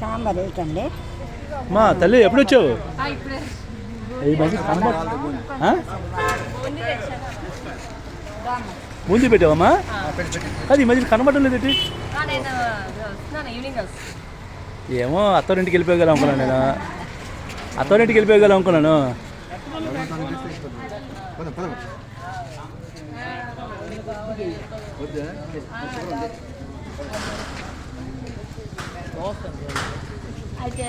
సాంబార్ ఏంటండి? మా తల్లి ఎప్పుడు వచ్చావు ఈ ఆ? ముందు పెట్టావమ్మా? అది ఈ మధ్య కనబడడం లేదు ఏమో అత్తోరింటికి వెళ్ళిపోగలం అనుకున్నాను నేను. అత్తోరింటికి వెళ్ళిపోగలం అనుకున్నాను. అయితే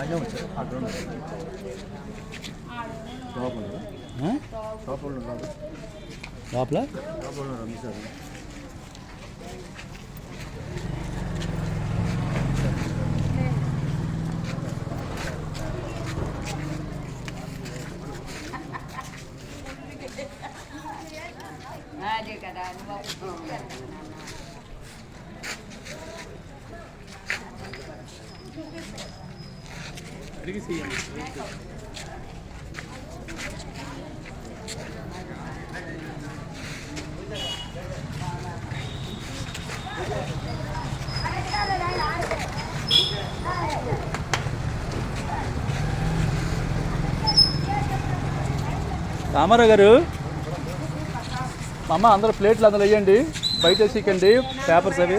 많이 넘었죠? 아, 그럼. 더블로? 응? 더블로 가고. 더블로? 더블로 넘어서. 아, 내가 나 누가 웃기지 రామారావు గారు మా అమ్మ అందరూ ప్లేట్లు అందులో వేయండి బయట సీకండి పేపర్స్ అవి.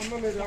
అమ్మ మీరు